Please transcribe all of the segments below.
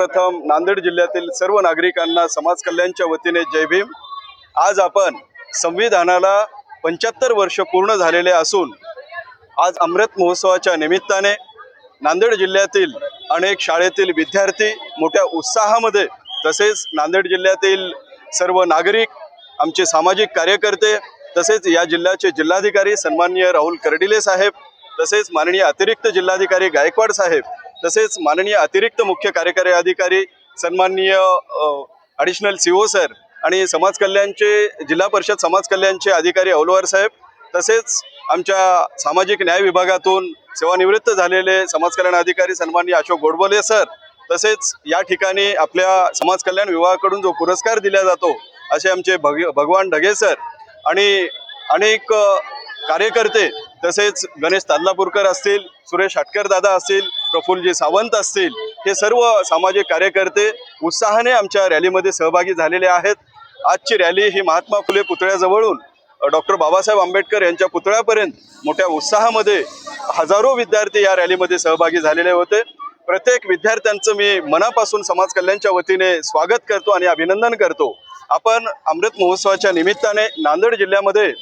सर्वप्रथम नांदेड जिल्ह्यातील सर्व नागरिकांना समाज कल्याणच्या वतीने जय भीम. आज आपण संविधानाला पंच्याहत्तर वर्ष पूर्ण झालेले असून आज अमृत महोत्सवाच्या निमित्ताने नांदेड जिल्ह्यातील अनेक शाळेतील विद्यार्थी मोठ्या उत्साहामध्ये तसेच नांदेड जिल्ह्यातील सर्व नागरिक आमचे सामाजिक कार्यकर्ते तसेच या जिल्ह्याचे जिल्हाधिकारी सन्माननीय राहुल कर्डिले साहेब तसेच माननीय अतिरिक्त जिल्हाधिकारी गायकवाड साहेब तसेच माननीय अतिरिक्त मुख्य कार्यकारी अधिकारी सन्माननीय ॲडिशनल सी ओ सर आणि समाज कल्याणचे जिल्हा परिषद समाज कल्याणचे अधिकारी औलवार साहेब तसेच आमच्या सामाजिक न्याय विभागातून सेवानिवृत्त झालेले समाज कल्याण अधिकारी सन्माननीय अशोक गोडबोले सर तसेच या ठिकाणी आपल्या समाज कल्याण विभागाकडून जो पुरस्कार दिला जातो असे आमचे भग भगवान ढगे सर आणि अनेक कार्यकर्ते तसेच गणेश तादलापूरकर असतील सुरेश हटकर दादा असतील प्रफुल्लजी सावंत असतील हे सर्व सामाजिक कार्यकर्ते उत्साहाने आमच्या रॅलीमध्ये सहभागी झालेले आहेत. आजची रॅली ही महात्मा फुले पुतळ्याजवळून डॉक्टर बाबासाहेब आंबेडकर यांच्या पुतळ्यापर्यंत मोठ्या उत्साहामध्ये हजारो विद्यार्थी या रॅलीमध्ये सहभागी झालेले होते. प्रत्येक विद्यार्थ्यांचं मी मनापासून समाज कल्याणच्या वतीने स्वागत करतो आणि अभिनंदन करतो. आपण अमृत महोत्सवाच्या निमित्ताने नांदेड जिल्ह्यामध्ये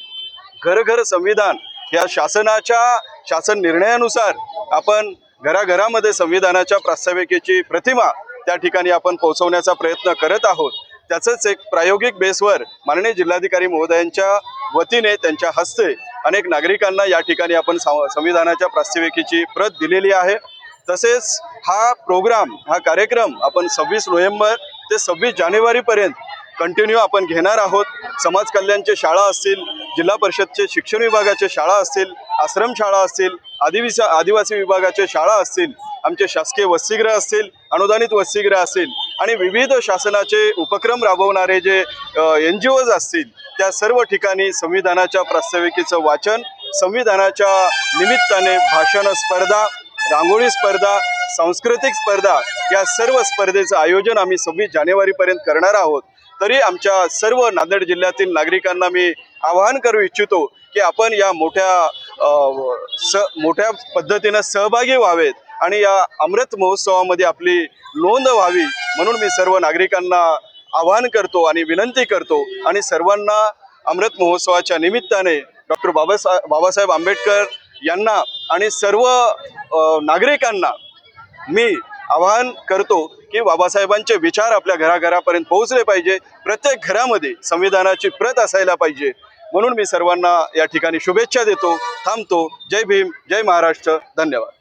घर घर संविधान या शासनाच्या शासन निर्णयानुसार आपण घराघरामध्ये संविधानाच्या प्रास्ताविकेची प्रतिमा त्या ठिकाणी आपण पोहोचवण्याचा प्रयत्न करत आहोत. त्याचंच एक प्रायोगिक बेसवर माननीय जिल्हाधिकारी महोदयांच्या वतीने त्यांच्या हस्ते अनेक नागरिकांना या ठिकाणी आपण संविधानाच्या प्रास्ताविकेची प्रत दिलेली आहे. तसेच हा प्रोग्राम हा कार्यक्रम आपण सव्वीस नोव्हेंबर ते सव्वीस जानेवारीपर्यंत कंटिन्यू आपण घेणार आहोत. समाज कल्याणचे शाळा असतील जिल्हा परिषदचे शिक्षण विभागाचे शाळा असतील आश्रम शाळा असतील आदिवासी आदिवासी विभागाचे शाळा असतील आमचे शासकीय वसतिगृह असतील अनुदानित वसतिगृह असतील आणि विविध शासनाचे उपक्रम राबवणारे जे एन जी ओज असतील त्या सर्व ठिकाणी संविधानाच्या प्रास्ताविकेचं वाचन संविधानाच्या निमित्ताने भाषण स्पर्धा रांगोळी स्पर्धा सांस्कृतिक स्पर्धा या सर्व स्पर्धेचं आयोजन आम्ही सव्वीस जानेवारीपर्यंत करणार आहोत. तरी आमच्या सर्व नांदेड जिल्ह्यातील नागरिकांना मी आवाहन करू इच्छितो की आपण या मोठ्या स मोठ्या पद्धतीनं सहभागी व्हावेत आणि या अमृत महोत्सवामध्ये आपली नोंद व्हावी म्हणून मी सर्व नागरिकांना आवाहन करतो आणि विनंती करतो आणि सर्वांना अमृत महोत्सवाच्या निमित्ताने डॉक्टर बाबासा बाबासाहेब आंबेडकर यांना आणि सर्व नागरिकांना मी आवाहन करतो की बाबासाहेबांचे विचार आपल्या घराघरापर्यंत पोहोचले पाहिजे. प्रत्येक घरामध्ये संविधानाची प्रत असायला पाहिजे. म्हणून मी सर्वांना या ठिकाणी शुभेच्छा देतो थांबतो. जय भीम जय महाराष्ट्र. धन्यवाद.